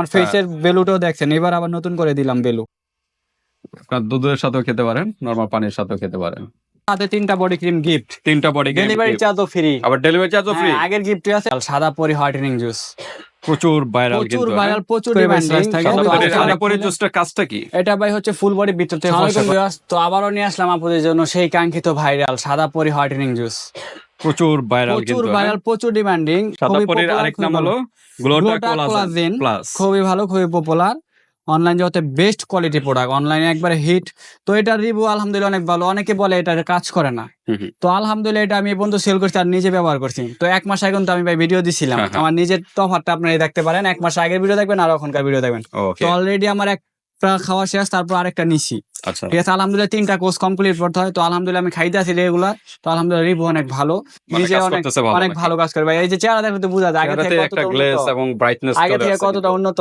আমার ফেসের বেলুটাও দেখছেন। এবার আবার নতুন করে দিলাম বেলু। আপনার দুধের সাথেও খেতে পারেন নরমাল পানির সাথেও খেতে পারেন। সাথে তিনটা বডি ক্রিম গিফট তিনটা বডি ডেলিভারি চার্জও ফ্রি আবার ডেলিভারি চার্জও ফ্রি আগের গিফট আছে। সাদা পরি হোয়াইটেনিং জুস প্রচুর ভাইরাল প্রচুর হ্যাঁ? ভাইরাল প্রচুর ডিমান্ডিং থাকে। সাদা তো পরি- আজকে সাদা অনেক- পরি জুসটার কাজটা কি? এটা ভাই হচ্ছে ফুল বডি ফর্সা তো আবারও নিয়ে আসলাম আপনাদের জন্য সেই কাঙ্ক্ষিত viral Sada Pari whitening juice প্রচুর ভাইরাল প্রচুর হ্যাঁ? ভাইরাল প্রচুর ডিমান্ডিং পরির আরেক নাম হলো গ্লোটা কোলাজেন প্লাস খুবই ভালো খুবই পপুলার অনলাইন জগতে বেস্ট কোয়ালিটি প্রোডাক্ট অনলাইনে একবারে হিট তো এটার রিভিউ আলহামদুলিল্লাহ অনেক ভালো অনেকে বলে এটা কাজ করে না। তো আলহামদুলিল্লাহ এটা আমি পর্যন্ত সেল করছি আর নিজে ব্যবহার করছি। তো এক মাস আগে কিন্তু আমি ভাই ভিডিও দিছিলাম। হ্যাঁ, হ্যাঁ। আমার নিজের তফাতটা আপনারা দেখতে পারেন এক মাস আগের ভিডিও দেখবেন আর এখনকার ভিডিও দেখবেন। তো অলরেডি আমার একটা খাওয়া শেষ তারপর আরেকটা নিছি। আচ্ছা। ঠিক আছে আলহামদুলিল্লাহ তিনটা কোর্স কমপ্লিট করতে হয়। তো আলহামদুলিল্লাহ আমি খাইতে আছি রেগুলার তো আলহামদুলিল্লাহ রিভিউ অনেক ভালো। মানে নিজে অনেক অনেক ভালো কাজ করে। ভাই এই যে চেহারা দেখলে তো বোঝা যায় আগে থেকে একটা উন্নত। এবং ব্রাইটনেস আগে থেকে কতটা উন্নত।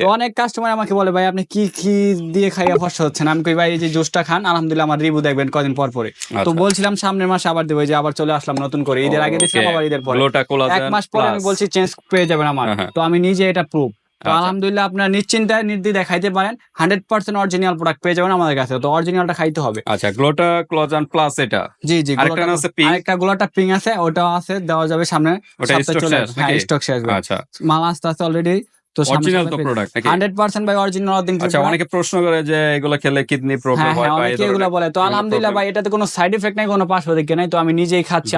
তো অনেক কাস্টমার আমাকে বলে ভাই আপনি কি কি দিয়ে খাইয়া ফসা হচ্ছেন? আমি কই ভাই এই যে জুসটা খান আলহামদুলিল্লাহ আমার রিভিউ দেখবেন কদিন পর পরে। আচ্ছা। তো বলছিলাম সামনের মাসে আবার দেবো যে আবার চলে আসলাম নতুন করে। ঈদের আগে দিয়েছিলাম আবার ঈদের পরে। এক মাস পরে আমি বলছি চেঞ্জ পেয়ে যাবেন আমার। হ্যাঁ, হ্যাঁ। তো আমি নিজে এটা প্রুফ তো আচ্ছা। আলহামদুলিল্লাহ আপনার নিশ্চিন্তায় নির্দ্বিধায় খাইতে পারেন। হান্ড্রেড পার্সেন্ট অরিজিনাল প্রোডাক্ট পেয়ে যাবেন আমাদের কাছে। তো অরিজিনালটা খাইতে হবে। আচ্ছা গ্লোটা ক্লোজান প্লাস এটা? জি জি আরেকটা গোলাটা- আছে পিং আরেকটা গ্লোটা পিং আছে ওটাও আছে দেওয়া যাবে সামনে। ওটা স্টক। হ্যাঁ স্টক শেষ। আচ্ছা। মাল আস্তে আস্তে অলরেডি তো অরিজিনাল তো প্রোডাক্ট নাকি? হান্ড্রেড পার্সেন্ট ভাই অরিজিনাল আচ্ছা অনেকে প্রশ্ন করে যে এগুলো খেলে কিডনি প্রবলেম হ্যাঁ হয় হ্যাঁ এই অনেকে এগুলো বলে। তো আলহামদুলিল্লাহ ভাই এটাতে কোনো সাইড এফেক্ট নাই কোনো পার্শ্ব দিকে নাই। তো আমি নিজেই খাচ্ছি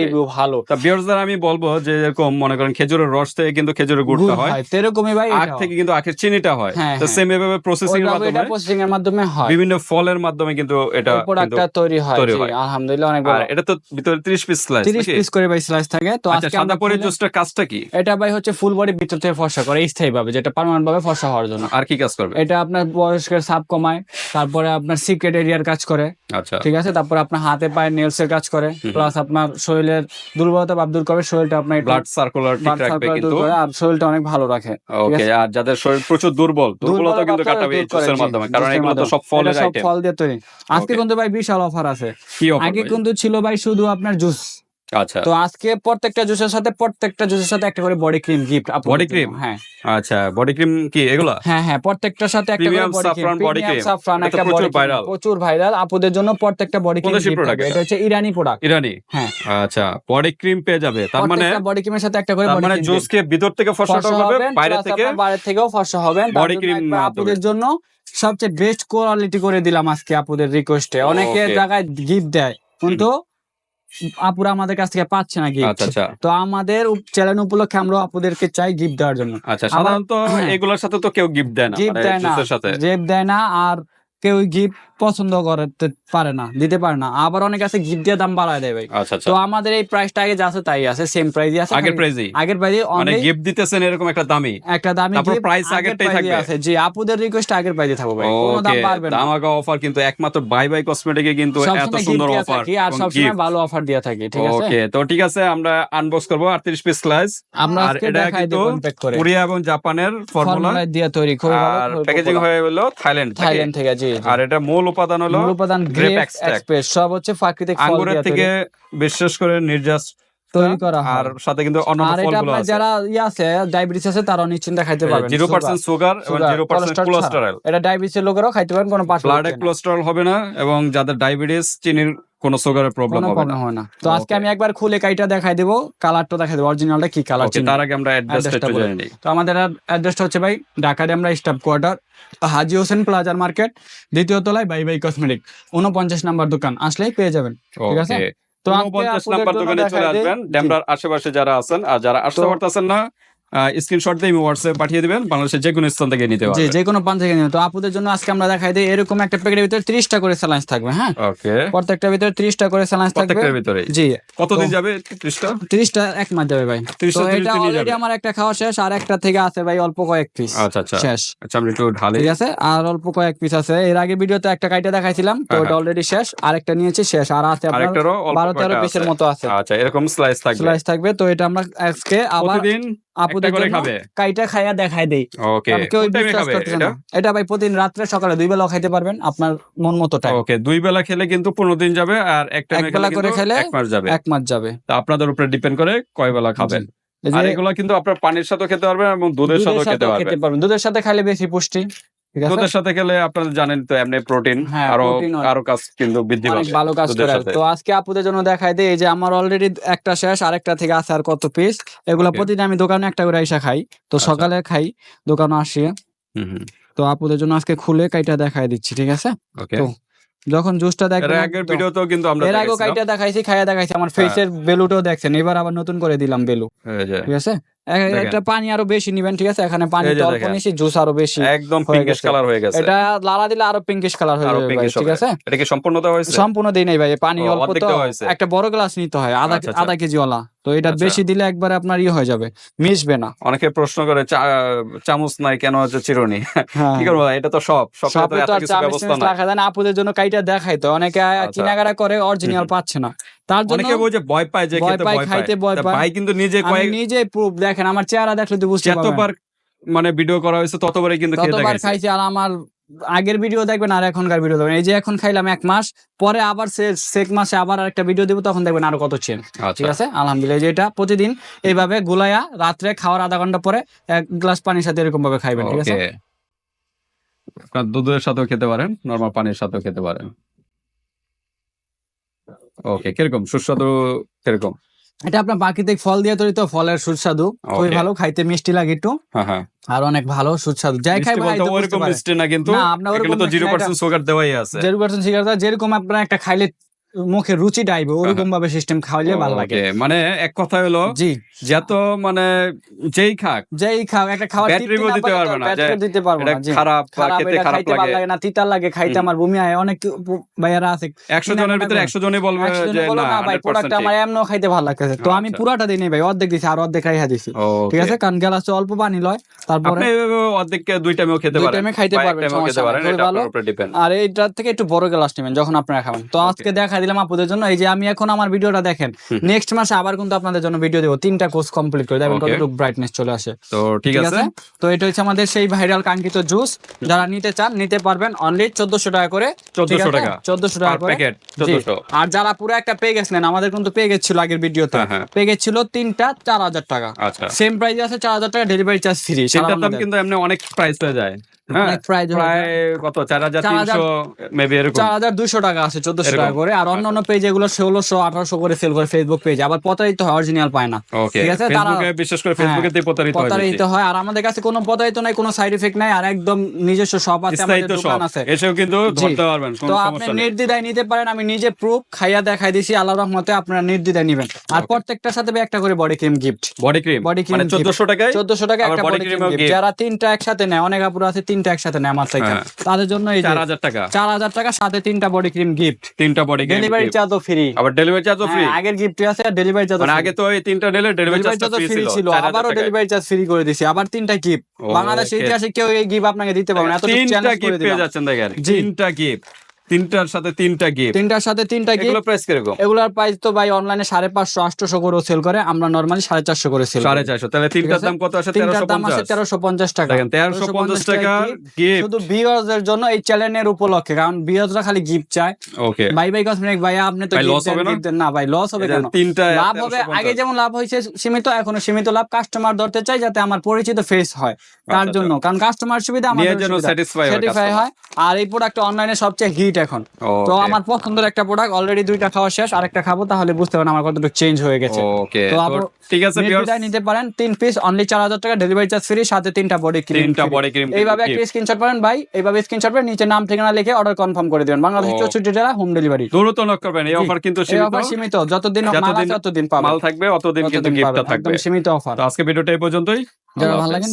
রিভিউ ভালো। তা ভিউয়ার্সদের আমি বলব যে এরকম মনে করেন খেজুরের রস থেকে কিন্তু খেজুরের গুড়টা হয়। হয় এরকমই ভাই আখ থেকে কিন্তু আখের চিনিটা হয়। হ্যাঁ, তো হ্যাঁ। সেম এভাবে প্রসেসিং এর ওইভাবে এটা প্রসেসিং এর মাধ্যমে হয়। বিভিন্ন ফলের মাধ্যমে কিন্তু এটা প্রোডাক্টটা তৈরি হয় আলহামদুলিল্লাহ অনেক ভালো। এটা তো ভিতরে 30 পিস স্লাইস 30 পিস করে ভাই স্লাইস থাকে। তো আচ্ছা আজকে সাদা পরে কাজটা কি? এটা ভাই হচ্ছে ফুল বডি ভিতর থেকে ফর্সা করে। স্থায়ী ভাবে যেটা পার্মানেন্ট ভাবে ফর্সা হওয়ার জন্য। আর কি কাজ করবে? এটা আপনার বয়স্কের সাপ কমায় তারপরে আপনার সিক্রেট এরিয়ার কাজ করে। আচ্ছা। ঠিক আছে? তারপরে আপনার হাতে পায়ে নেলস এর কাজ করে। প্লাস আপনার শরীরের দুর্বলতা ভাব দূর করে শরীরটা আপনার ব্লাড সার্কুলার ঠিক রাখবে কিন্তু। আর শরীরটা অনেক ভালো রাখে। ওকে আর যাদের শরীর প্রচুর দুর্বল দুর্বলতা কিন্তু কাটাবে এই জুসের মাধ্যমে কারণ এগুলো তো সব ফলের এটা সব ফল দিয়ে তৈরি। আজকে কিন্তু ভাই বিশাল অফার আছে। কি আগে কিন্তু ছিল ভাই শুধু আপনার জুস। আচ্ছা তো আজকে প্রত্যেকটা জুসের সাথে প্রত্যেকটা জুসের সাথে একটা করে body cream gift Body cream? হ্যাঁ আচ্ছা বডি ক্রিম কি এগুলা হ্যাঁ হ্যাঁ প্রত্যেকটার সাথে একটা করে body cream body cream। Saffron একটা বডি viral। প্রচুর ভাইরাল আপুদের জন্য প্রত্যেকটা বডি ক্রিম এটা? হচ্ছে ইরানি প্রোডাক্ট ইরানি হ্যাঁ আচ্ছা বডি ক্রিম পেয়ে যাবে তার মানে বডি ক্রিমের সাথে একটা করে বডি মানে ক্রিম জুস কে ভিতর থেকে ফর্সা হবে বাইরে থেকে বাইরে থেকেও ফর্সা cream একবার মাধ্যমে। আপুদের জন্য সবচেয়ে বেস্ট কোয়ালিটি করে দিলাম আজকে আপুদের রিকোয়েস্টে অনেকে. জায়গায় গিফট দেয় কিন্তু আপুরা আমাদের কাছ থেকে পাচ্ছে না গিফট আচ্ছা আচ্ছা। তো আমাদের চ্যানেল উপলক্ষে আমরা আপুদেরকে চাই গিফট দেওয়ার জন্য। আচ্ছা সাধারণত। এগুলোর সাথে তো কেউ গিফট দেয় না গিফট মানে দেয় না। গিফট দেয় না আর কেউ গিফট পছন্দ করতে পারে না দিতে পারে না। আবার অনেক আছে গিফট দিয়ে দাম বাড়ায় দেয় ভাই। আচ্ছা আচ্ছা। তো আমাদের এই প্রাইসটা আগে যা আছে তাই আছে সেম প্রাইসই আছে। আগের প্রাইজেই আগের প্রাইসে মানে গিফট দিতেছেন এরকম একটা দামি? একটা দামি তারপর আগের আগেরটাই থাকবে? আছে। জি আপুদের রিকোয়েস্ট আগের প্রাইসে থাকবে ভাই। কোনো দাম বাড়বে না। দামাকা অফার কিন্তু একমাত্র বাই বাই কসমেটিকে কিন্তু এত সুন্দর অফার থাকি আর সবসময় ভালো অফার দিয়ে থাকি ঠিক আছে? ওকে তো ঠিক আছে আমরা আনবক্স করব 38 পিস স্লাইস আমরা আর আজকে এটা দেখাই কিন্তু দেব প্যাক করে। কোরিয়া এবং জাপানের ফর্মুলা দিয়ে তৈরি খুবই ভালো আর প্যাকেজিং হয়ে হলো থাইল্যান্ড থেকে। থাইল্যান্ড থেকে জি। আর এটা মূল উপাদান হলো মূল উপাদান গ্রেপ। এক্সপ্রেস সব হচ্ছে প্রাকৃতিক ফল আঙ্গুরের থেকে বিশেষ করে নির্যাস তৈরি করা হয়। আর সাথে কিন্তু অন্য আর এটা ফলগুলো আছে। যারা ই আছে ডায়াবেটিস আছে তারা নিশ্চিন্তে খাইতে পারবেন। জিরো পার্সেন্ট সুগার এবং 0% কোলেস্টেরল এটা ডায়াবেটিসের লোকেরাও খাইতে পারেন কোনো পার্শ্ব ব্লাডে কোলেস্টেরল হবে না এবং যাদের ডায়াবেটিস চিনির কোনো সুগারের প্রবলেম হবে না। হয় না। তো আজকে আমি একবার খুলে কাইটা দেখাই দেবো কালারটা দেখাই দেবো অরিজিনালটা কি কালার ওকে তার আগে আমরা অ্যাড্রেসটা একটু বলে জেনে নিই। তো আমাদের অ্যাড্রেসটা হচ্ছে ভাই ঢাকাতে আমরা স্টাফ কোয়ার্টার হাজি হোসেন প্লাজার মার্কেট দ্বিতীয় তলায় বাই বাই কসমেটিক উনপঞ্চাশ নাম্বার দোকান আসলেই পেয়ে যাবেন ঠিক আছে? তো আজকে পঞ্চাশ আপুদের নাম্বার দোকানে চলে। আসবেন। ড্যামরার আশেপাশে যারা আছেন আর যারা আসতে পারতেছেন না স্ক্রিনশট দিয়ে হোয়াটসঅ্যাপ পাঠিয়ে দিবেন বাংলাদেশের যে কোনো স্থান থেকে নিতে পারবেন। যে কোনো পান থেকে নিন তো আপুদের জন্য আজকে আমরা দেখাই দিই এরকম একটা প্যাকেটের ভিতরে ত্রিশটা করে স্যালাইন্স থাকবে হ্যাঁ? ওকে প্রত্যেকটার ভিতরে ত্রিশটা করে স্যালাইন্স থাকবে। প্রত্যেকটার ভিতরে জি। কতদিন যাবে ত্রিশটা? ত্রিশটা এক মাস যাবে ভাই। 30 তো এটা অলরেডি আমার একটা খাওয়া শেষ আর একটা থেকে আছে ভাই অল্প কয়েক পিস আচ্ছা আচ্ছা। শেষ। আচ্ছা আমরা একটু ঢালি। ঠিক আছে? আর অল্প কয়েক পিস আছে। এর আগে ভিডিওতে একটা কাইটা দেখাইছিলাম তো হ্যাঁ, ওটা অলরেডি শেষ। আরেকটা নিয়েছি শেষ। আর আছে আপনার আরেকটারও অল্প বারো তেরো কয়টা পিসের মতো আছে। আচ্ছা এরকম স্লাইস থাকবে। স্লাইস থাকবে তো এটা আমরা আজকে আবার প্রতিদিন আপুদের জন্য কাইটা খাইয়া দেখাই দেই। ওকে কেউ বিশ্বাস করতে না। এটা? ভাই প্রতিদিন রাত্রে সকালে দুই বেলা খাইতে পারবেন আপনার মন মতো টাইম ওকে দুই বেলা খেলে কিন্তু পনেরো দিন যাবে আর এক টাইমে এক বেলা করে খেলে এক মাস যাবে। এক মাস যাবে। তা আপনাদের উপরে ডিপেন্ড করে কয় বেলা খাবেন। আর এগুলো কিন্তু আপনার পানির সাথে খেতে পারবেন এবং দুধের সাথে দুধের খেতে পারবেন। খেতে পারবেন। দুধের সাথে খাইলে বেশি পুষ্টি। দুধের সাথে খেলে আপনারা জানেন তো এমনি প্রোটিন হ্যাঁ, আরও আরও কাজ কিন্তু বৃদ্ধি পাবে ভালো কাজ করে। তো আজকে আপুদের জন্য দেখাই দিই যে আমার অলরেডি একটা শেষ আরেকটা থেকে আছে আর কত পিস এগুলো. প্রতিদিন আমি দোকানে একটা করে আইসা খাই। তো আচ্ছা। সকালে খাই দোকানে আসি। তো আপুদের জন্য আজকে খুলে কাইটা দেখাই দিচ্ছি ঠিক আছে? তো যখন জুসটা এর আগের ভিডিওতেও কিন্তু আমরা এর আগেও কাইটা দেখাইছি খাইয়া দেখাইছি। আমার হ্যাঁ। ফেসের বেলুটাও দেখছেন। এবার আবার নতুন করে দিলাম বেলু ঠিক আছে? পানি আরও বেশি নিবেন ঠিক আছে? এখানে পানি অল্প নিছি জুস আরও বেশি একদম পিঙ্কিশ কালার হয়ে গেছে। এটা লালা দিলে আরও পিঙ্কিশ কালার হয়ে যাবে ঠিক আছে? এটা কি সম্পূর্ণ দেওয়া হয়েছে? সম্পূর্ণ দিই নাই ভাই পানি অল্প তো। একটা বড় গ্লাস নিতে হয় আধা আচ্ছা, আচ্ছা। আধা কেজি ওলা তো এটা আচ্ছা। বেশি দিলে একবারে আপনার ইয়ে হয়ে যাবে মিশবে না। অনেকে প্রশ্ন করে চামচ নাই কেন হচ্ছে চিরুনি? হ্যাঁ। কি করব এটা তো সব। সব তো আর চামচ রাখা যায় না আপুদের জন্য কাইটা দেখাই তো। অনেকে। কিনাকাটা করে অরিজিনাল পাচ্ছে না। তার জন্য অনেকে বলছে ভয় পায় যে খেতে ভয় খাইতে ভয় পায়। ভাই কিন্তু নিজে আমি কয়েক নিজে প্রুফ দেখেন আমার চেহারা দেখলে তো বুঝতে পারবেন। যতবার মানে ভিডিও করা হয়েছে ততবারই কিন্তু খেয়ে ততবার খাইছি আর আমার আগের ভিডিও দেখবেন আর এখনকার ভিডিও দেখবেন। এই যে এখন খাইলাম এক মাস পরে আবার সেক মাসে আবার একটা ভিডিও দেবো তখন দেখবেন আরও কত চেন ঠিক আচ্ছা আছে? আলহামদুলিল্লাহ এই যে এটা প্রতিদিন এইভাবে গুলাইয়া রাত্রে খাওয়ার আধা ঘণ্টা পরে এক গ্লাস পানির সাথে এরকম ভাবে খাইবেন ঠিক আছে? আপনার দুধের সাথেও খেতে পারেন নরমাল পানির সাথেও খেতে পারেন। ওকে কীরকম? সুস্বাদু কীরকম? এটা আপনার প্রাকৃতিক ফল দিয়ে তৈরি তো ফলের সুস্বাদু। খুবই ভালো খাইতে মিষ্টি লাগে একটু। হ্যাঁ হ্যাঁ। আর অনেক ভালো সুস্বাদু। যাই খাই মিষ্টি ভাই ওরকম মিষ্টি না কিন্তু না, আপনার ওরকম তো 0% সুগার দেওয়াই আছে। যেরকম পার্সেন্ট সিগারেট যেরকম আপনার একটা খাইলে মুখে রুচি ডাইবে ওরকম ভাবে সিস্টেম খাওয়াইলে ভালো লাগে। মানে এক কথা হলো জি। যত মানে যেই খাক যেই খাও একটা তৃপ্তি না দিতে পারবে না, দিতে পারব না। খারাপ খেতে খারাপ লাগে। লাগে না তিতা লাগে খাইতে আমার বমি হয় অনেক ভাইয়ারা আছে। একশো কিনা জনের কাটা ভিতরে করে। একশো জনই বলবে যে বলো না ভাই প্রোডাক্ট আমার এমনও খাইতে ভালো লাগতেছে। তো আমি আচ্ছা। পুরাটা দিই ভাই অর্ধেক দিছি আর অর্ধেক রাইহা দিছি। ঠিক আছে কারণ গ্লাসে অল্প পানি লয় তারপরে আপনি এভাবে অর্ধেক দুই টাইমেও খেতে দুই পারেন। টাইমে খাইতে পারবেন, সমস্যা নাই, আর এইটার থেকে একটু বড় গ্লাস নেবেন যখন আপনারা খাবেন। তো আজকে দেখা দিলাম আপুদের জন্য। এই যে আমি এখন আমার ভিডিওটা দেখেন নেক্সট মাসে আবার কিন্তু আপনাদের জন্য ভিডিও দেবো। তিনটা কোর্স কমপ্লিট করে Okay. কতটুকু ব্রাইটনেস চলে আসে। তো ঠিক আছে। তো এটা হচ্ছে আমাদের সেই ভাইরাল কাঙ্ক্ষিত জুস যারা নিতে চান নিতে পারবেন অনলি চোদ্দশো টাকা করে। 1400 টাকা। চোদ্দশো টাকা করে। চোদ্দশো। আর যারা পুরো একটা পেগেজ নেন আমাদের কিন্তু পেগেজ ছিল আগের ভিডিওতে। হ্যাঁ, হ্যাঁ। পেগেজ ছিল তিনটা চার হাজার টাকা। আচ্ছা। সেম প্রাইস আছে চার হাজার টাকা ডেলিভারি চার্জ ফ্রি সেটার দাম কিন্তু এমনি অনেক প্রাইস হয়ে যায়। প্রায় কত? চার হাজার তিনশো মেবি এরকম। চার হাজার দুশো টাকা আছে চোদ্দশো টাকা করে। আর অন্যান্য পেজ এগুলো ষোলোশো আঠারোশো করে সেল করে ফেসবুক পেজ আবার প্রতারিত হয় অরিজিনাল পায় না। ঠিক আছে, তারা- বিশেষ করে ফেসবুকে প্রতারিত প্রতারিত হয়। আর আমাদের কাছে কোনো প্রতারিত নাই কোনো সাইড এফেক্ট নাই আর একদম নিজস্ব শপ আছে আমাদের দোকান আছে। এসেও কিন্তু ধরতে পারবেন তো আপনি নির্দ্বিধায় নিতে পারেন আমি নিজে প্রুফ খাইয়া দেখাই দিছি আল্লাহ রহমতে আপনারা নির্দ্বিধায় নিবেন। আর প্রত্যেকটার সাথে একটা করে body cream gift body cream cream মানে চোদ্দশো টাকায়? চোদ্দশো টাকা একটা বডি ক্রিম। যারা তিনটা একসাথে নেয় অনেক আপুরা আছে তিনটা একসাথে নেয় আমার থেকে হ্যাঁ। তাদের জন্য এই চার হাজার টাকা। চার হাজার টাকা সাথে তিনটা বডি ক্রিম গিফট তিনটা বডি ক্রিম ডেলিভারি চার্জও ফ্রি আবার ডেলিভারি চার্জও ফ্রি আগের গিফট আছে আর ডেলিভারি চার্জ মানে আগে তো এই তিনটা নিলে ডেলিভারি চার্জ ফ্রি ছিল। ছিল। 4,000 আবারও ডেলিভারি চার্জ ফ্রি করে দিছি। আবার তিনটা গিফট বাংলাদেশ ইতিহাসে কেউ এই গিফট আপনাকে দিতে পারবে না। এত তিনটা গিফট পেয়ে যাচ্ছেন দেখেন। তিনটা গিফট তিনটার সাথে তিনটা গিফট তিনটার সাথে তিনটা গিফট এগুলো প্রাইস কীরকম? এগুলোর প্রাইস তো ভাই অনলাইনে সাড়ে পাঁচশো আটশো করে সেল করে আমরা নর্মালি সাড়ে চারশো করে সেল সাড়ে চারশো। তাহলে তিনটার দাম কত আসে? তিনটার তেরোশো দাম আছে পঞ্চাশ। তেরোশো পঞ্চাশ টাকা। দেখেন তেরোশো পঞ্চাশ টাকা গিফট শুধু জন্য এই চ্যানেলের উপলক্ষে কারণ বিয়ার্সরা খালি গিফট চায়। ওকে ভাই ভাই আপনি তো হবে না? না ভাই লস হবে কেন? তিনটা লাভ হবে আগে যেমন লাভ হয়েছে সীমিত এখনও সীমিত লাভ কাস্টমার ধরতে চাই যাতে আমার পরিচিত ফেস হয়। তার আচ্ছা, জন্য কারণ কাস্টমার সুবিধা আমাদের স্যাটিসফাই হয় আর এই প্রোডাক্ট অনলাইনে সবচেয়ে হিট এখন। তো আমার পছন্দের একটা প্রোডাক্ট অলরেডি দুইটা খাওয়া শেষ আরেকটা খাব তাহলে বুঝতে পারেন আমার কতটুকু চেঞ্জ হয়ে গেছে। তো ঠিক আছে নিতে পারেন তিন পিস অনলি চার হাজার টাকা ডেলিভারি চার্জ ফ্রি সাথে তিনটা বডি ক্রিম তিনটা বডি ক্রিম এইভাবে একটা স্ক্রিনশট পাবেন ভাই এইভাবে স্ক্রিনশট করে নিচে নাম ঠিকানা লিখে অর্ডার কনফার্ম করে দিবেন। বাংলাদেশ ও। চৌষট্টি জেলা হোম ডেলিভারি দ্রুত নক করবেন এই অফার কিন্তু সীমিত। অফার সীমিত যতদিন মাল আছে ততদিন পাবেন। মাল থাকবে অতদিন কিন্তু গিফটটা থাকবে। একদম সীমিত অফার তো আজকে ভিডিওটা এই পর্যন্তই। যারা ভালো। লাগেন